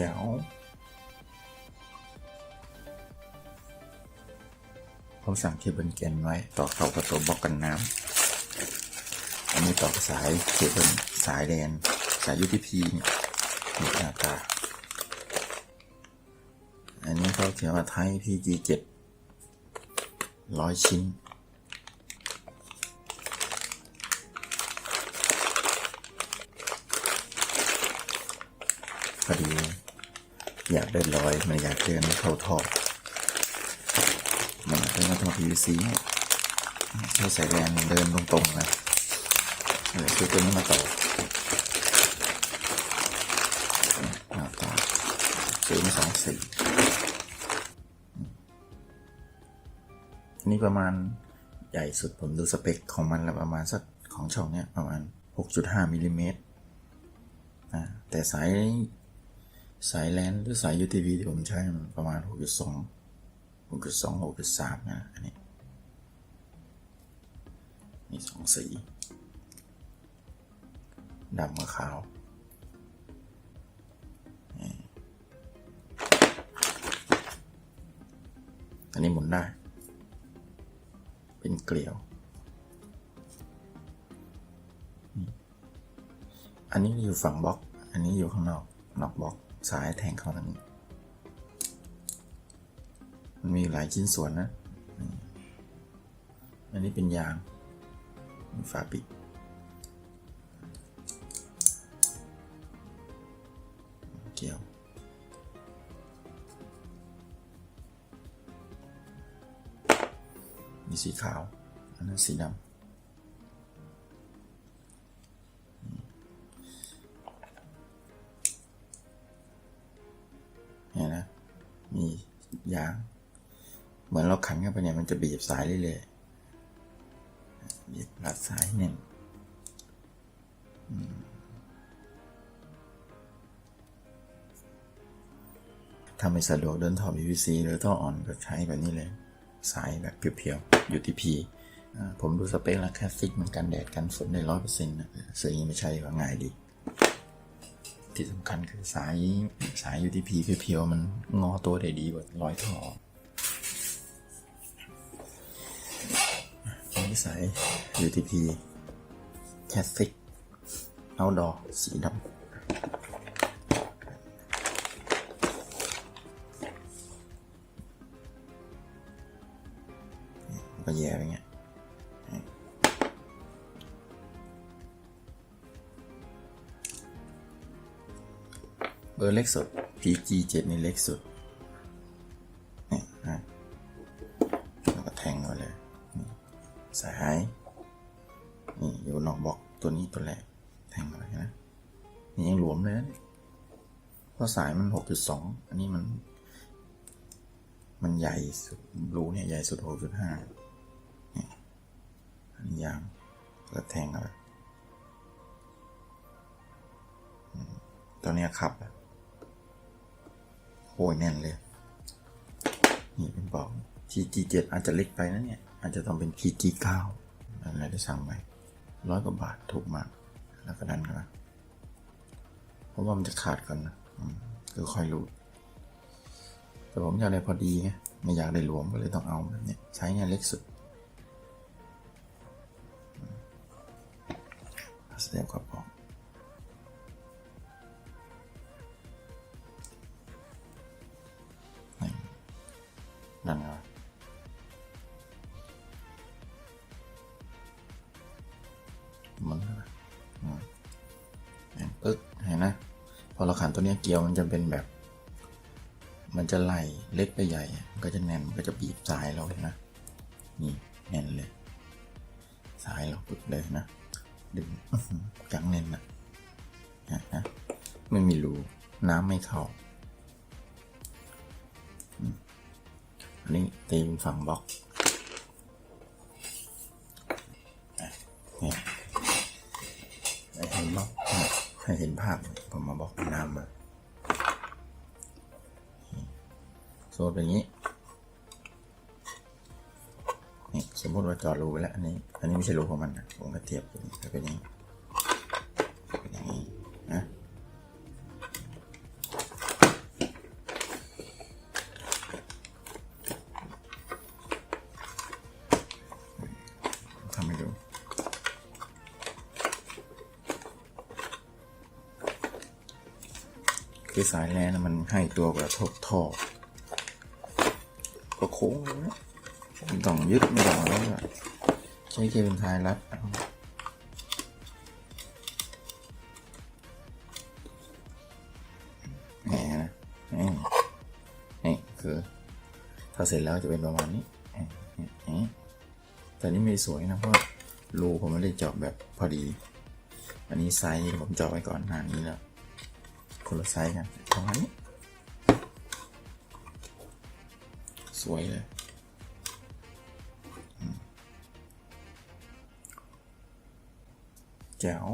แจ๋วเขาสั่งเคเบิลแกนไว้ต่อเข้ากับตัวบล็อกกันน้ำอันนี้ต่อสายเคเบิลสายแดนสาย UTP เนี่ยนี่หน้าตาอันนี้เขาเขียนว่าไทย PG7 ร้อยชิ้นพอดี อยากเดินลอยมันอยากเดินเข้าท่อมันเป็นกระท่อ PVC เนี่ยใช้สายแรงเดินตรงๆนะเลยวซื้อตัวนี้มาต่อมาต่อซื้อมาสองสีอันนี้ประมาณใหญ่สุดผมดูสเปคของมันแล้วประมาณสักของช่องเนี้ยประมาณ 6.5มิลลิเมตรแต่สาย สายแลนหรือสาย UTV ที่ผมใช้มันประมาณ 6.2 6.2 6.3 นะ อันนี้ มีสองสี ดำกับขาวอันนี้หมุนได้ เป็นเกลียว อันนี้อยู่ฝั่งบล็อก อันนี้อยู่ข้างนอก นอกบล็อก สายแทงเข้าทางนี้มันมีหลายชิ้นส่วนนะ อันนี้เป็นยางมีฝาปิด เกี่ยว มีสีขาว อันนั้นสีดำ ยาง เหมือนเราขันเข้าไปเนี่ยมันจะบีบสายเรื่อยๆบีบรัดสายเนี่ยถ้าไม่สะดวกเดินท่อ PVC หรือท่ออ่อนก็ใช้แบบนี้เลย สายแบบเพียวๆ UTP อ่าผมดูสเปคแล้วแค่ฟิกมันกันแดดกันฝนได้ร้อยเปอร์เซ็นต์นะซื้อย่างนี้ไม่ใช่ก็ง่ายดี ที่สำคัญคือสายสาย UTP เพียวๆมันงอตัวได้ดีกว่าร้อยท่ออนนี้สาย UTP Classic Outdoor สีดำก็แย่ไปเงี้ย เบอร์เล็กสุด PG7 นี่เล็กสุดนี่นะแล้วก็แทงเข้าเลยนี่สายนี่อยู่นอกบอกตัวนี้ตัวแรกแทงเข้าไปนะนี่ยังหลวมเลยนะเพราะสายมัน 6.2 อันนี้มัน มันใหญ่สุดรูเนี่ยใหญ่สุด 6.5นี่อันนี้ยางแล้วแทงเข้าไปอืมตัวเนี้ยขับอะ โอ้ยแน่นเลย นี่เป็นบอก GG7 อาจจะเล็กไปนะเนี่ย อาจจะต้องเป็น GG9 อะไรได้สั่งไปร้อยกว่าบาทถูกมาก แล้วก็ดันกันนะเพราะว่ามันจะขาดก่อนนะคือค่อยรู้ แต่ผมอยากได้พอดีไงไม่อยากได้หลวมก็เลยต้องเอาแบบเนี้ยใช้เนี่ยเล็กสุดอืมสเต็ปครับผม พอเราขันตัวเนี้ยเกียวมันจะเป็นแบบ มันจะไหลเล็กไปใหญ่ ก็จะแน่นก็จะบีบสายเราเห็นะ นี่แน่นเลย สายเราปึ๊กเลยนะ ดึงจังแน่นนะนะนะไม่มีรูน้ำไม่เข้า อันนี้ตีเป็นฝั่งบล็อก ให้เห็นภาพ ผมมาบอกน้ำมาโซดอย่างนี้ นี่สมมติว่าจอดรูไปแล้วอันนี้ อันนี้ไม่ใช่รูของมันผมก็เทียบเป็นเป็อย่างนี้เป็นอย่างนี้นะทำให้ดู อสายแลนนะมันให้ตัวกระทบท่อก็โค้งเลยนะไม่ต้องยึดไม่ต้องอะไรอะใช้เคเบิลไทยรัดเอาแหมนะนี่นี่คือถ้าเสร็จแล้วจะเป็นประมาณนี้แต่นี่ไม่สวยนะเพราะรูผมไม่ได้เจาะแบบพอดี อันนี้ไซส์ผมเจาะไว้ก่อนหน้านี้แล้ว คนละไซส์กันประมาณนี้สวยเลยแจ๋ว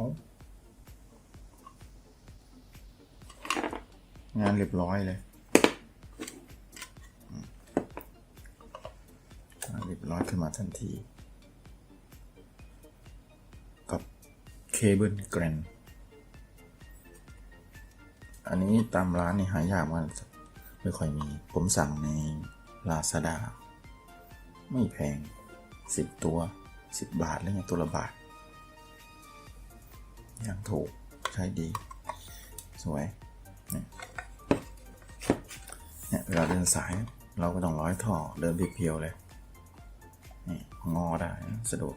งานเรียบร้อยเลยงานเรียบร้อยขึ้นมาทันที กับเคเบิลแกรน อันนี้ตามร้านนี่หายากมากไม่ค่อยมี ผมสั่งใน Lazada ไม่แพงสิบตัวสิบบาท แล้วไงตัวละบาทอย่างถูกใช้ดี สวยเนี่ยเวลาเดินสายเราก็ต้องร้อยท่อเดินเพียวๆเลยนี่งอได้สะดวก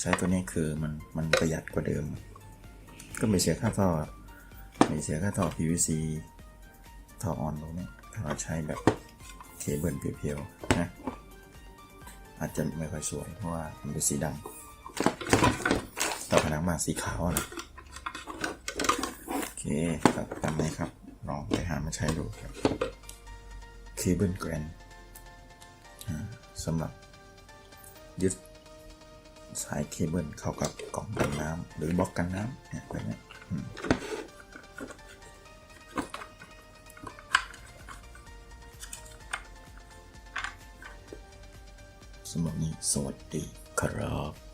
ใช้ตัวนี้คือมันมันประหยัดกว่าเดิม ก็ไม่เสียค่าท่อไม่เสียค่าท่อ PVC ท่อออนตรงนี้ถ้าเราใช้แบบเคเบิลเพียวๆนะอาจจะไม่ค่อยสวยเพราะว่ามันเป็นสีดำต่อผนังมาสีขาวนะโอเคครับตามนี้ครับลองไปหามาใช้ดูครับเคเบิลแกรนสำหรับยึด สายเคเบิลเข้ากับกล่องกันน้ำหรือบล็อกกันน้ำเนี่ยแบบเนี้ยอืมสำหรับนี้สวัสดีครับ